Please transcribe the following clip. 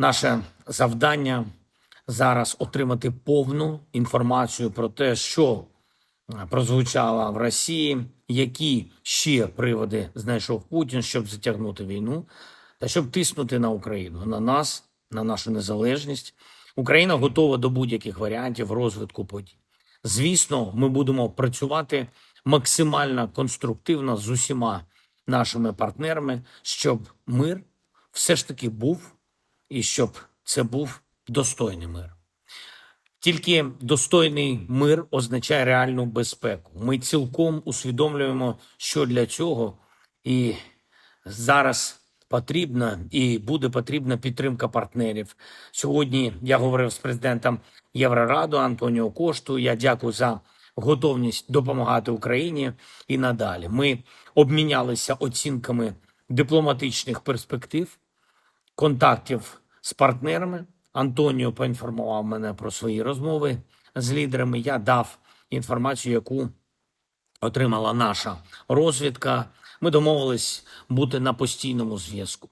Наше завдання зараз отримати повну інформацію про те, що е, прозвучало в Росії, які ще приводи знайшов Путін, щоб затягнути війну та щоб тиснути на Україну, на нас, на нашу незалежність. Україна готова до будь-яких варіантів розвитку подій. Звісно, ми будемо працювати максимально конструктивно з усіма нашими партнерами, щоб мир все ж таки був і щоб це був достойний мир. Тільки достойний мир означає реальну безпеку. Ми цілком усвідомлюємо, що для цього і зараз потрібна і буде потрібна підтримка партнерів. Сьогодні я говорив з президентом Єврораду Антоніо Кошту. Я дякую за готовність допомагати Україні і надалі. Ми обмінялися оцінками дипломатичних перспектив контактів з партнерами. Антоніо поінформував мене про свої розмови з лідерами. Я дав інформацію, яку отримала наша розвідка. Ми домовились бути на постійному зв'язку.